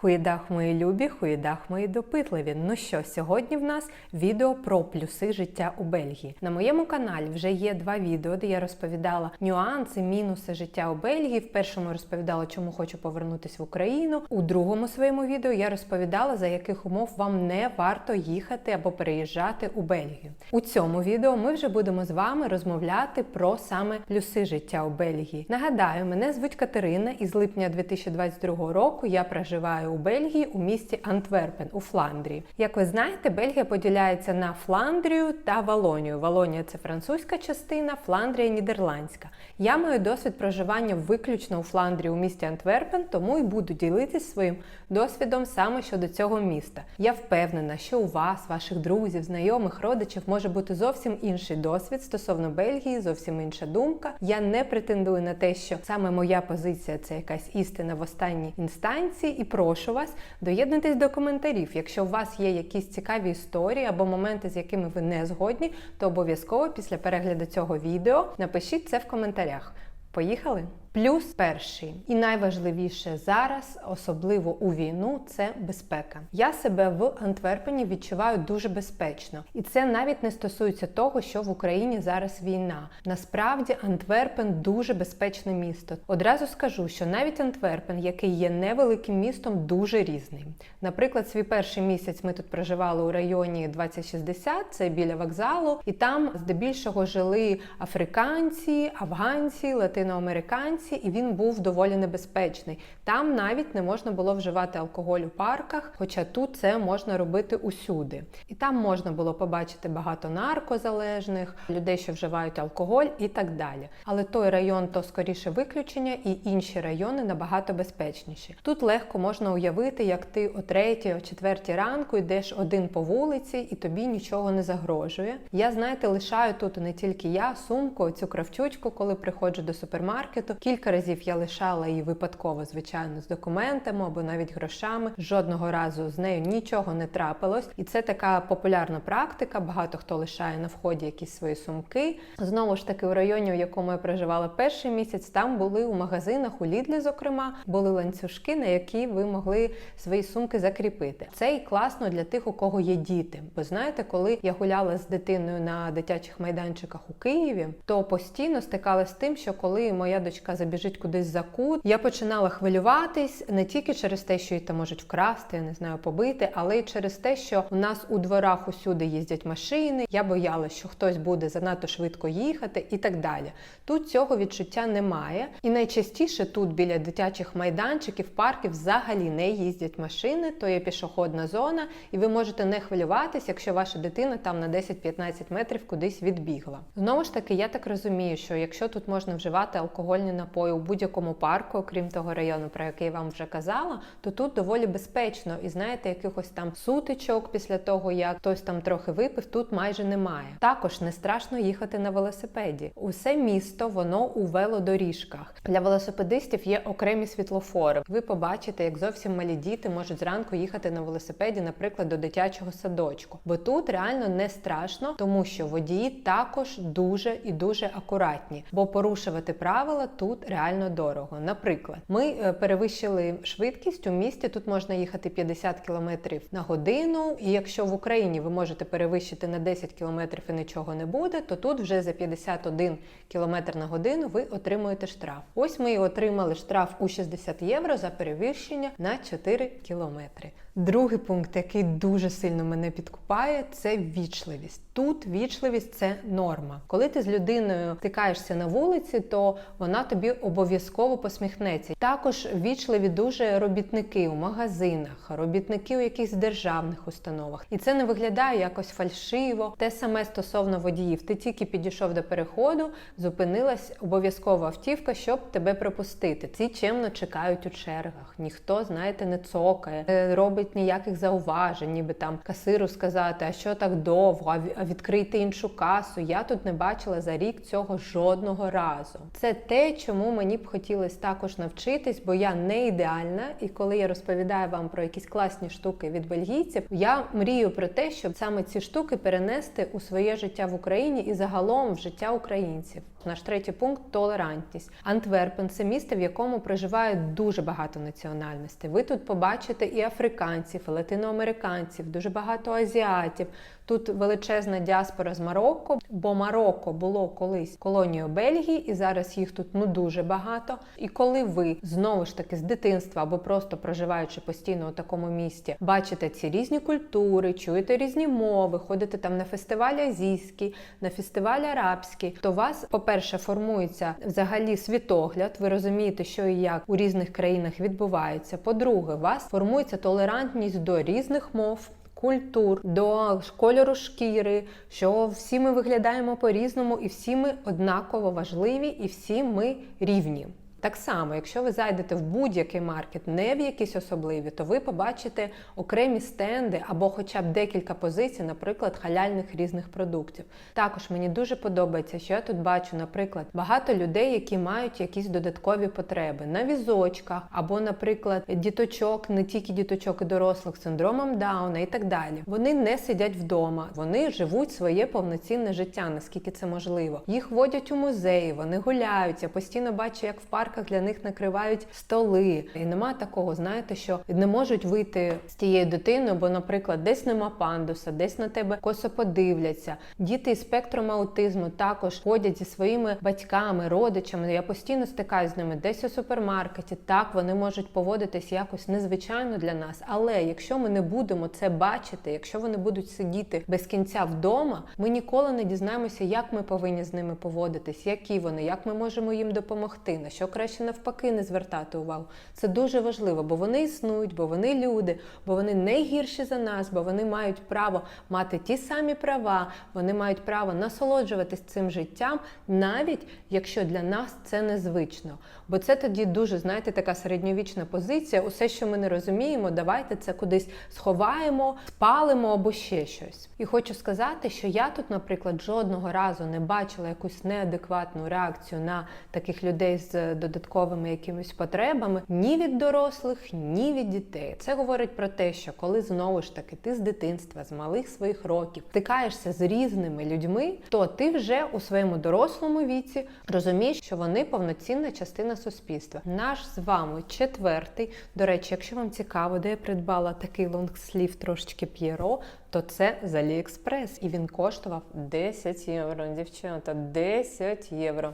Хуєдах мої любі, хуєдах мої допитливі. Ну що, сьогодні в нас відео про плюси життя у Бельгії. На моєму каналі вже є два відео, де я розповідала нюанси, мінуси життя у Бельгії. В першому розповідала, чому хочу повернутися в Україну. У другому своєму відео я розповідала, за яких умов вам не варто їхати або переїжджати у Бельгію. У цьому відео ми вже будемо з вами розмовляти про саме плюси життя у Бельгії. Нагадаю, мене звуть Катерина, і з липня 2022 року я проживаю у Бельгії у місті Антверпен у Фландрії. Як ви знаєте, Бельгія поділяється на Фландрію та Валонію. Валонія це французька частина, Фландрія нідерландська. Я маю досвід проживання виключно у Фландрії у місті Антверпен, тому і буду ділитись своїм досвідом саме щодо цього міста. Я впевнена, що у вас, ваших друзів, знайомих, родичів може бути зовсім інший досвід стосовно Бельгії, зовсім інша думка. Я не претендую на те, що саме моя позиція це якась істина в останній інстанції, і прошу вас доєднатись до коментарів. Якщо у вас є якісь цікаві історії або моменти, з якими ви не згодні, то обов'язково після перегляду цього відео напишіть це в коментарях. Поїхали! Плюс перший і найважливіше зараз, особливо у війну, це безпека. Я себе в Антверпені відчуваю дуже безпечно, і це навіть не стосується того, що в Україні зараз війна. Насправді Антверпен дуже безпечне місто. Одразу скажу, що навіть Антверпен, який є невеликим містом, дуже різний. Наприклад, свій перший місяць ми тут проживали у районі 2060, це біля вокзалу, і там здебільшого жили африканці, афганці, латиноамериканці, і він був доволі небезпечний. Там навіть не можна було вживати алкоголь у парках, хоча тут це можна робити усюди. І там можна було побачити багато наркозалежних, людей, що вживають алкоголь і так далі. Але той район то скоріше виключення, і інші райони набагато безпечніші. Тут легко можна уявити, як ти о третій, о четвертій ранку йдеш один по вулиці, і тобі нічого не загрожує. Я знаєте, лишаю тут не тільки я сумку, цю кравчучку, коли приходжу до супермаркету. Кілька разів я лишала її випадково, звичайно, з документами або навіть грошами. Жодного разу з нею нічого не трапилось, і це така популярна практика. Багато хто лишає на вході якісь свої сумки. Знову ж таки, у районі, у якому я проживала перший місяць, там були у магазинах, у Лідлі, зокрема, були ланцюжки, на які ви могли свої сумки закріпити. Це і класно для тих, у кого є діти. Бо знаєте, коли я гуляла з дитиною на дитячих майданчиках у Києві, то постійно стикалася з тим, що коли моя дочка забіжить кудись за кут, я починала хвилюватись не тільки через те, що її там можуть вкрасти, я не знаю, побити, але й через те, що у нас у дворах усюди їздять машини. Я боялася, що хтось буде занадто швидко їхати і так далі. Тут цього відчуття немає. І найчастіше тут біля дитячих майданчиків, парків взагалі не їздять машини, то є пішохідна зона, і ви можете не хвилюватись, якщо ваша дитина там на 10-15 метрів кудись відбігла. Знову ж таки, я так розумію, що якщо тут можна вживати алкогольні напої у будь-якому парку, окрім того району, про який я вам вже казала, то тут доволі безпечно. І знаєте, якихось там сутичок після того, як хтось там трохи випив, тут майже немає. Також не страшно їхати на велосипеді. Усе місто воно у велодоріжках. Для велосипедистів є окремі світлофори. Ви побачите, як зовсім малі діти можуть зранку їхати на велосипеді, наприклад, до дитячого садочку. Бо тут реально не страшно, тому що водії також дуже і дуже акуратні, бо порушувати правила тут реально дорого. Наприклад, ми е, перевищили швидкість у місті. Тут можна їхати 50 км на годину. І якщо в Україні ви можете перевищити на 10 км і нічого не буде, то тут вже за 51 км на годину ви отримуєте штраф. Ось ми отримали штраф у 60 євро за перевищення на 4 кілометри. Другий пункт, який дуже сильно мене підкупає, це вічливість. Тут вічливість це норма. Коли ти з людиною стикаєшся на вулиці, то вона тобі обов'язково посміхнеться. Також вічливі дуже робітники у магазинах, робітники у якихось державних установах. І це не виглядає якось фальшиво. Те саме стосовно водіїв. Ти тільки підійшов до переходу, зупинилась обов'язкова автівка, щоб тебе пропустити. Ці чемно чекають у чергах. Ніхто, знаєте, не цокає, не робить ніяких зауважень, ніби там касиру сказати, а що так довго, а ві- а відкрийте іншу касу. Я тут не бачила за рік цього жодного разу. Це те, чому мені б хотілося також навчитись, бо я не ідеальна, і коли я розповідаю вам про якісь класні штуки від бельгійців, я мрію про те, щоб саме ці штуки перенести у своє життя в Україні і загалом в життя українців. Наш третій пункт толерантність. Антверпен це місто, в якому проживає дуже багато національностей. Ви тут побачите і африканців, і латиноамериканців, дуже багато азіатів. Тут величезна діаспора з Марокко, бо Марокко було колись колонією Бельгії, і зараз їх тут ну дуже багато. І коли ви знову ж таки з дитинства або просто проживаючи постійно у такому місті, бачите ці різні культури, чуєте різні мови, ходите там на фестиваль азійський, на фестиваль арабський, то вас, по-перше, формується взагалі світогляд. Ви розумієте, що і як у різних країнах відбувається. По-друге, вас формується толерантність до різних мов культур, до кольору шкіри, що всі ми виглядаємо по-різному, і всі ми однаково важливі, і всі ми рівні. Так само, якщо ви зайдете в будь-який маркет, не в якісь особливі, то ви побачите окремі стенди або хоча б декілька позицій, наприклад, халяльних різних продуктів. Також мені дуже подобається, що я тут бачу, наприклад, багато людей, які мають якісь додаткові потреби на візочках, або, наприклад, діточок, не тільки діточок і дорослих з синдромом Дауна і так далі. Вони не сидять вдома, вони живуть своє повноцінне життя, наскільки це можливо. Їх водять у музеї, вони гуляють. Я постійно бачу, як в парках для них накривають столи. І нема такого, знаєте, що не можуть вийти з тією дитиною, бо, наприклад, десь нема пандуса, десь на тебе косо подивляться. Діти із спектром аутизму також ходять зі своїми батьками, родичами. Я постійно стикаюся з ними десь у супермаркеті. Так вони можуть поводитись якось незвичайно для нас. Але якщо ми не будемо це бачити, якщо вони будуть сидіти без кінця вдома, ми ніколи не дізнаємося, як ми повинні з ними поводитись, які вони, як ми можемо їм допомогти, на що краще навпаки не звертати увагу. Це дуже важливо, бо вони існують, бо вони люди, бо вони не гірші за нас, бо вони мають право мати ті самі права, вони мають право насолоджуватись цим життям, навіть якщо для нас це незвично. Бо це тоді дуже, знаєте, така середньовічна позиція. Усе, що ми не розуміємо, давайте це кудись сховаємо, спалимо або ще щось. І хочу сказати, що я тут, наприклад, жодного разу не бачила якусь неадекватну реакцію на таких людей з додатковими якимись потребами ні від дорослих, ні від дітей. Це говорить про те, що коли знову ж таки ти з дитинства, з малих своїх років стикаєшся з різними людьми, то ти вже у своєму дорослому віці розумієш, що вони повноцінна частина суспільства. Наш з вами четвертий. До речі, якщо вам цікаво, де я придбала такий лонгслів трошечки п'єро, то це з Аліекспрес, і він коштував 10 євро. Дівчата, 10 євро.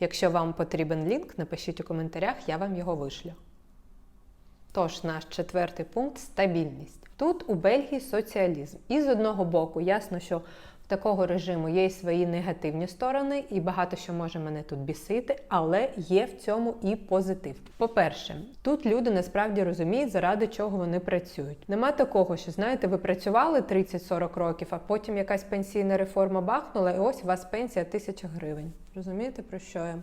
Якщо вам потрібен лінк, напишіть у коментарях, я вам його вишлю. Тож, наш четвертий пункт стабільність. Тут у Бельгії соціалізм. І з одного боку, ясно, що такого режиму є й свої негативні сторони, і багато що може мене тут бісити, але є в цьому і позитив. По-перше, тут люди насправді розуміють, заради чого вони працюють. Нема такого, що знаєте, ви працювали 30-40 років, а потім якась пенсійна реформа бахнула, і ось у вас пенсія 1000 гривень. Розумієте, про що я?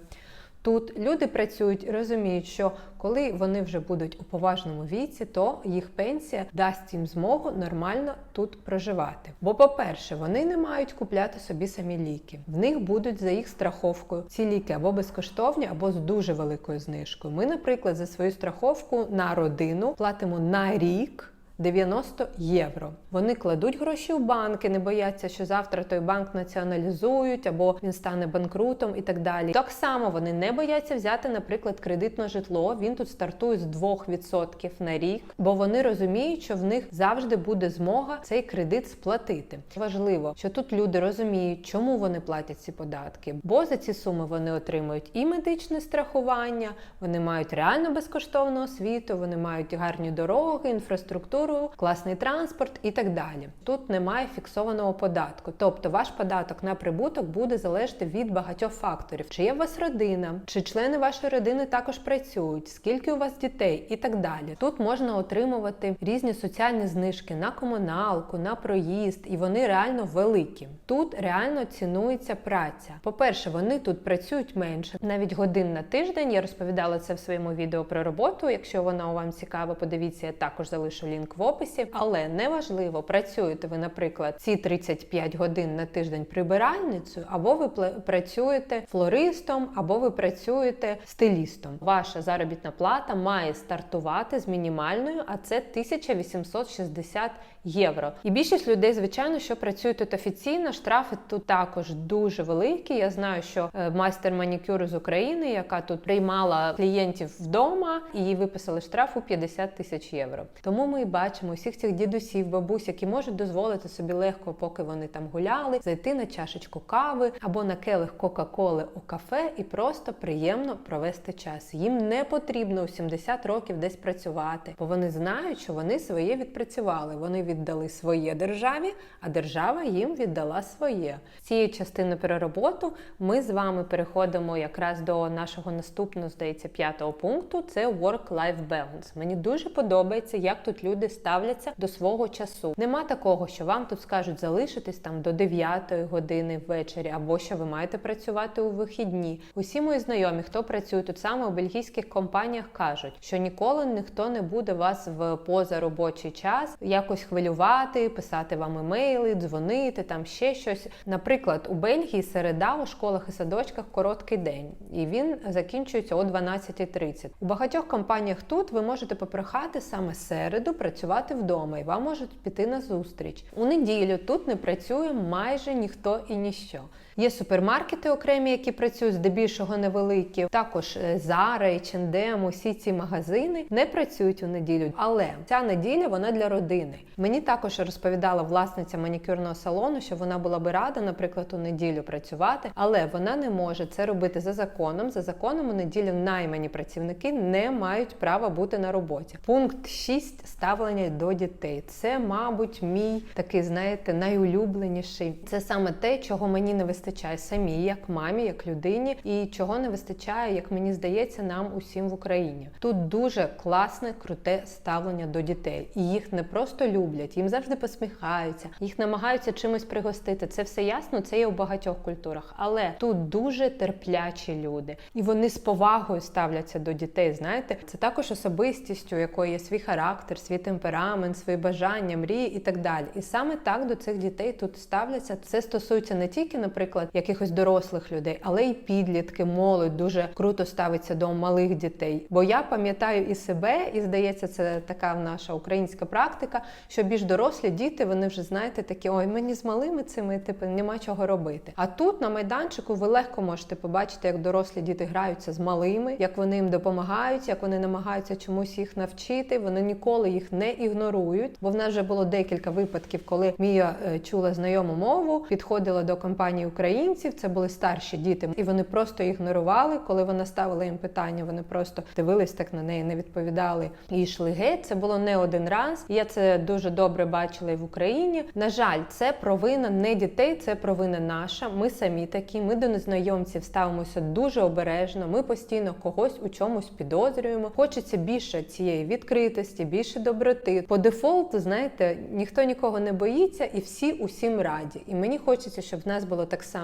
Тут люди працюють і розуміють, що коли вони вже будуть у поважному віці, то їх пенсія дасть їм змогу нормально тут проживати. Бо, по-перше, вони не мають купляти собі самі ліки. В них будуть за їх страховкою ці ліки або безкоштовні, або з дуже великою знижкою. Ми, наприклад, за свою страховку на родину платимо на рік. 90 євро. Вони кладуть гроші в банки, не бояться, що завтра той банк націоналізують або він стане банкрутом і так далі. Так само вони не бояться взяти, наприклад, кредит на житло. Він тут стартує з 2% на рік, бо вони розуміють, що в них завжди буде змога цей кредит сплатити. Важливо, що тут люди розуміють, чому вони платять ці податки, бо за ці суми вони отримують і медичне страхування, вони мають реально безкоштовну освіту, вони мають гарні дороги, інфраструктуру класний транспорт і так далі. Тут немає фіксованого податку, тобто ваш податок на прибуток буде залежати від багатьох факторів: чи є у вас родина, чи члени вашої родини також працюють, скільки у вас дітей і так далі. Тут можна отримувати різні соціальні знижки на комуналку, на проїзд, і вони реально великі. Тут реально цінується праця. По-перше, вони тут працюють менше, навіть годин на тиждень. Я розповідала це в своєму відео про роботу. Якщо вона вам цікава, подивіться, я також залишу лінк в описі. Але неважливо, працюєте ви, наприклад, ці 35 годин на тиждень прибиральницею, або ви працюєте флористом, або ви працюєте стилістом. Ваша заробітна плата має стартувати з мінімальною, а це 1860 євро. І більшість людей, звичайно, що працюють тут офіційно. Штрафи тут також дуже великі. Я знаю, що е, майстер манікюру з України, яка тут приймала клієнтів вдома, їй виписали штраф у 50 тисяч євро. Тому ми і бачимо усіх цих дідусів, бабусь, які можуть дозволити собі легко, поки вони там гуляли, зайти на чашечку кави або на келих Кока-Коли у кафе і просто приємно провести час. Їм не потрібно у 70 років десь працювати, бо вони знають, що вони своє відпрацювали. Вони віддали своє державі, а держава їм віддала своє. З цієї частини про роботу ми з вами переходимо якраз до нашого наступного, здається, п'ятого пункту. Це work-life balance. Мені дуже подобається, як тут люди ставляться до свого часу. Нема такого, що вам тут скажуть залишитись там до 9 години ввечері, або що ви маєте працювати у вихідні. Усі мої знайомі, хто працює тут саме у бельгійських компаніях, кажуть, що ніколи ніхто не буде вас в позаробочий час якось хвилювати, писати вам емейли, дзвонити, там ще щось. Наприклад, у Бельгії середа у школах і садочках короткий день, і він закінчується о 12.30. У багатьох компаніях тут ви можете попрохати саме середу працювати вдома, і вам можуть піти на зустріч. У неділю тут не працює майже ніхто і ніщо. Є супермаркети окремі, які працюють здебільшого невеликі. Також е, Zara, H&M, усі ці магазини не працюють у неділю. Але ця неділя вона для родини. Мені також розповідала власниця манікюрного салону, що вона була би рада, наприклад, у неділю працювати, але вона не може це робити за законом. За законом у неділю наймані працівники не мають права бути на роботі. Пункт 6 ставлення до дітей. Це, мабуть, мій такий, знаєте, найулюбленіший. Це саме те, чого мені не вистачає самій, як мамі, як людині, і чого не вистачає, як мені здається, нам усім в Україні. Тут дуже класне, круте ставлення до дітей, і їх не просто люблять, їм завжди посміхаються, їх намагаються чимось пригостити. Це все ясно, це є у багатьох культурах, але тут дуже терплячі люди, і вони з повагою ставляться до дітей. Знаєте, це також особистість, у якої є свій характер, свій темперамент, свої бажання, мрії і так далі. І саме так до цих дітей тут ставляться. Це стосується не тільки, наприклад, якихось дорослих людей, але й підлітки, молодь дуже круто ставиться до малих дітей. Бо я пам'ятаю і себе, і здається, це така наша українська практика, що більш дорослі діти, вони вже знаєте, такі ой, мені з малими цими типу нема чого робити. А тут на майданчику ви легко можете побачити, як дорослі діти граються з малими, як вони їм допомагають, як вони намагаються чомусь їх навчити. Вони ніколи їх не ігнорують. Бо в нас вже було декілька випадків, коли Мія е, чула знайому мову, підходила до компанії українців. Це були старші діти, і вони просто ігнорували. Коли вона ставила їм питання, вони просто дивились так на неї, не відповідали і йшли геть. Це було не один раз. Я це дуже добре бачила і в Україні. На жаль, це провина не дітей, це провина наша. Ми самі такі. Ми до незнайомців ставимося дуже обережно. Ми постійно когось у чомусь підозрюємо. Хочеться більше цієї відкритості, більше доброти. По дефолту, знаєте, ніхто нікого не боїться, і всі усім раді. І мені хочеться, щоб в нас було так само.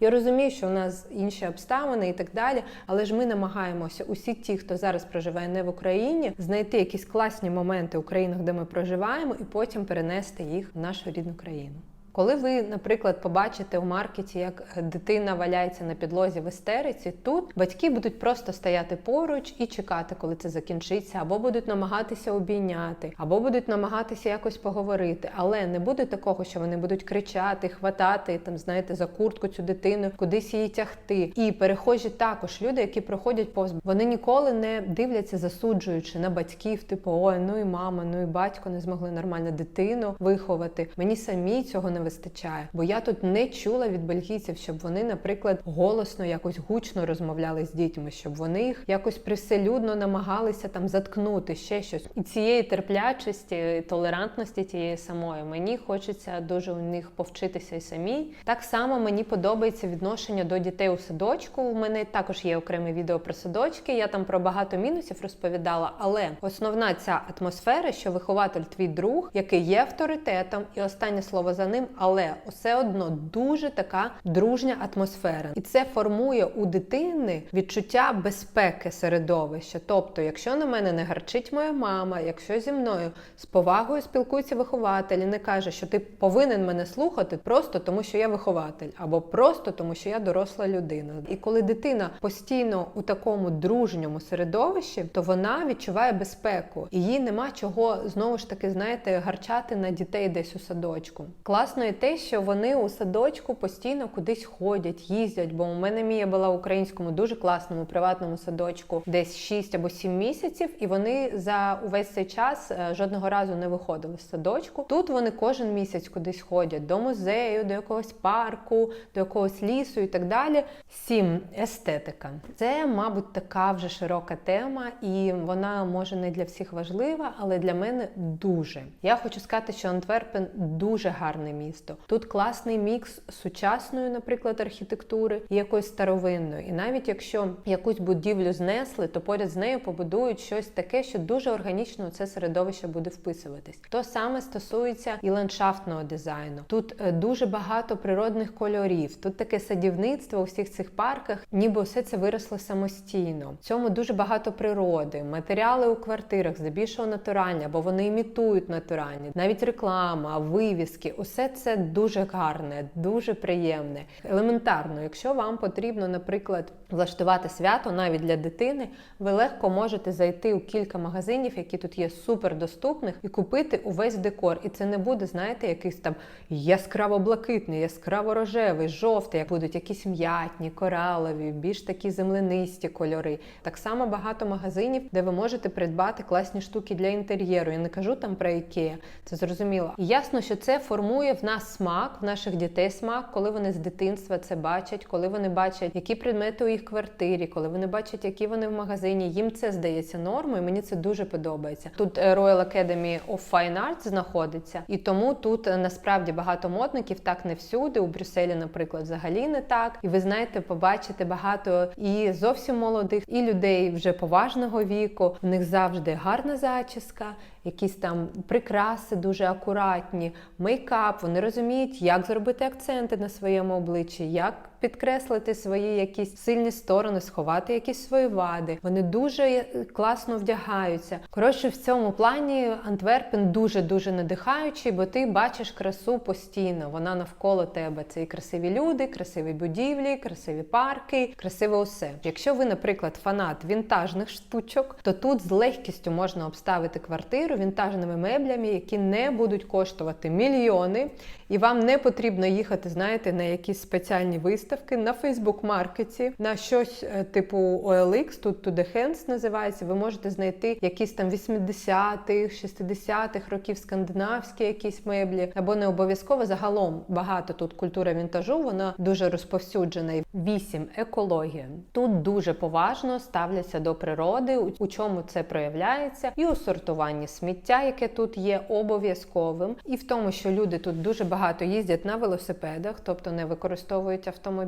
Я розумію, що у нас інші обставини і так далі, але ж ми намагаємося усі ті, хто зараз проживає не в Україні, знайти якісь класні моменти у країнах, де ми проживаємо, і потім перенести їх в нашу рідну країну. Коли ви, наприклад, побачите у маркеті, як дитина валяється на підлозі в істериці, тут батьки будуть просто стояти поруч і чекати, коли це закінчиться, або будуть намагатися обійняти, або будуть намагатися якось поговорити. Але не буде такого, що вони будуть кричати, хватати там, знаєте, за куртку цю дитину, кудись її тягти. І перехожі також люди, які проходять повз, вони ніколи не дивляться, засуджуючи на батьків, типу ой, ну і мама, ну і батько не змогли нормально дитину виховати. Мені самі цього не вистачає, бо я тут не чула від бельгійців, щоб вони, наприклад, голосно якось гучно розмовляли з дітьми, щоб вони їх якось привселюдно намагалися там заткнути ще щось. І цієї терплячості, толерантності тієї самої мені хочеться дуже у них повчитися і самій. Так само мені подобається відношення до дітей у садочку. У мене також є окреме відео про садочки. Я там про багато мінусів розповідала, але основна ця атмосфера, що вихователь твій друг, який є авторитетом, і останнє слово за ним але все одно дуже така дружня атмосфера. І це формує у дитини відчуття безпеки середовища. Тобто, якщо на мене не гарчить моя мама, якщо зі мною з повагою спілкується вихователь і не каже, що ти повинен мене слухати просто тому, що я вихователь, або просто тому, що я доросла людина. І коли дитина постійно у такому дружньому середовищі, то вона відчуває безпеку, і їй нема чого знову ж таки, знаєте, гарчати на дітей десь у садочку. Класно і те, що вони у садочку постійно кудись ходять, їздять. Бо у мене Мія була в українському дуже класному приватному садочку, десь 6 або 7 місяців, і вони за увесь цей час е, жодного разу не виходили з садочку. Тут вони кожен місяць кудись ходять до музею, до якогось парку, до якогось лісу і так далі. Сім естетика. Це, мабуть, така вже широка тема, і вона може не для всіх важлива, але для мене дуже. Я хочу сказати, що Антверпен дуже гарне місто. Тут класний мікс сучасної, наприклад, архітектури і якоїсь старовинної. І навіть якщо якусь будівлю знесли, то поряд з нею побудують щось таке, що дуже органічно у це середовище буде вписуватись. То саме стосується і ландшафтного дизайну. Тут е, дуже багато природних кольорів. Тут таке садівництво у всіх цих парках, ніби все це виросло самостійно. В цьому дуже багато природи, матеріали у квартирах, здебільшого натуральні, або вони імітують натуральні, навіть реклама, вивіски, усе це дуже гарне, дуже приємне. Елементарно, якщо вам потрібно, наприклад, влаштувати свято навіть для дитини, ви легко можете зайти у кілька магазинів, які тут є супердоступних, і купити увесь декор. І це не буде, знаєте, якийсь там яскраво-блакитний, яскраво-рожевий, жовтий, як будуть якісь м'ятні, коралові, більш такі землянисті кольори. Так само багато магазинів, де ви можете придбати класні штуки для інтер'єру. Я не кажу там про Ікея, це зрозуміло. І ясно, що це формує в нас смак, в наших дітей смак, коли вони з дитинства це бачать, коли вони бачать, які предмети у їх квартирі, коли вони бачать, які вони в магазині. Їм це здається нормою. Мені це дуже подобається. Тут е, Royal Academy of Fine Arts знаходиться, і тому тут е, насправді багато модників, так не всюди. У Брюсселі, наприклад, взагалі не так. І ви знаєте, побачите багато і зовсім молодих, і людей вже поважного віку. У них завжди гарна зачіска, якісь там прикраси дуже акуратні, мейкап. Вони розуміють, як зробити акценти на своєму обличчі, як підкреслити свої якісь сильні сторони, сховати якісь свої вади. Вони дуже класно вдягаються. Коротше, в цьому плані Антверпен дуже дуже надихаючий, бо ти бачиш красу постійно. Вона навколо тебе. Це і красиві люди, красиві будівлі, красиві парки, красиве усе. Якщо ви, наприклад, фанат вінтажних штучок, то тут з легкістю можна обставити квартиру вінтажними меблями, які не будуть коштувати мільйони, і вам не потрібно їхати, знаєте, на якісь спеціальні виставки на Фейсбук-маркеті, на щось е, типу OLX, тут To The Hands називається. Ви можете знайти якісь там 80-х, 60-х років скандинавські якісь меблі, або не обов'язково загалом багато тут культура вінтажу, вона дуже розповсюджена. Вісім екологія. Тут дуже поважно ставляться до природи, у чому це проявляється, і у сортуванні сміття, яке тут є обов'язковим, і в тому, що люди тут дуже багато їздять на велосипедах, тобто не використовують автомобілі,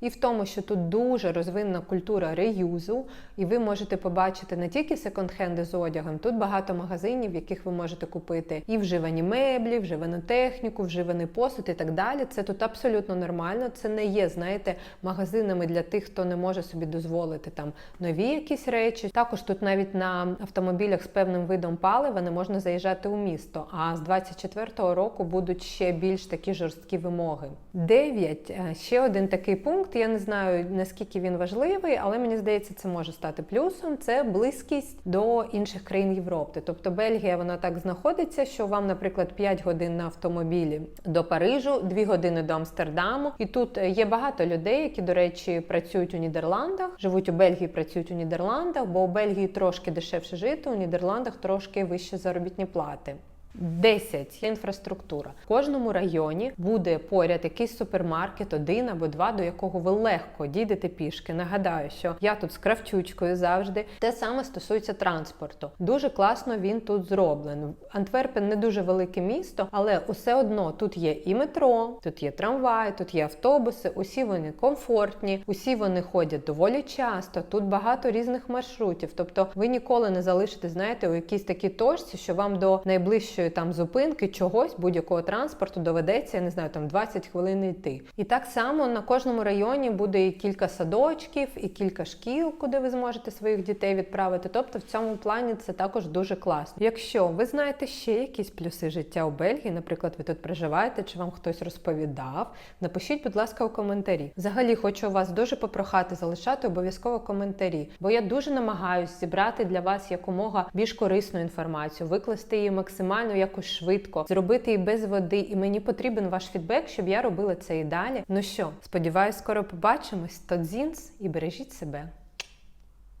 і в тому, що тут дуже розвинена культура реюзу, і ви можете побачити не тільки секонд-хенди з одягом, тут багато магазинів, в яких ви можете купити і вживані меблі, вживану техніку, вживаний посуд і так далі. Це тут абсолютно нормально. Це не є, знаєте, магазинами для тих, хто не може собі дозволити там нові якісь речі. Також тут навіть на автомобілях з певним видом палива не можна заїжджати у місто. А з 24-го року будуть ще більш такі жорсткі вимоги. Дев'ять ще один такий пункт. Я не знаю наскільки він важливий, але мені здається, це може стати плюсом. Це близькість до інших країн Європи. Тобто Бельгія вона так знаходиться, що вам, наприклад, 5 годин на автомобілі до Парижу, 2 години до Амстердаму. І тут є багато людей, які, до речі, працюють у Нідерландах, живуть у Бельгії, працюють у Нідерландах, бо у Бельгії трошки дешевше жити, у Нідерландах трошки вищі заробітні плати. 10. інфраструктура. В кожному районі буде поряд якийсь супермаркет, один або два, до якого ви легко дійдете пішки. Нагадаю, що я тут з кравчучкою завжди. Те саме стосується транспорту. Дуже класно він тут зроблений. Антверпен не дуже велике місто, але усе одно тут є і метро, тут є трамвай, тут є автобуси. Усі вони комфортні, усі вони ходять доволі часто. Тут багато різних маршрутів. Тобто ви ніколи не залишите, знаєте, у якійсь такій точці, що вам до найближчої найближчої там зупинки чогось, будь-якого транспорту доведеться, я не знаю, там 20 хвилин йти. І так само на кожному районі буде і кілька садочків, і кілька шкіл, куди ви зможете своїх дітей відправити. Тобто в цьому плані це також дуже класно. Якщо ви знаєте ще якісь плюси життя у Бельгії, наприклад, ви тут проживаєте, чи вам хтось розповідав, напишіть, будь ласка, у коментарі. Взагалі хочу вас дуже попрохати залишати обов'язково коментарі, бо я дуже намагаюсь зібрати для вас якомога більш корисну інформацію, викласти її максимально якось швидко, зробити і без води. І мені потрібен ваш фідбек, щоб я робила це і далі. Ну що, сподіваюсь, скоро побачимось. Тодзінс і бережіть себе.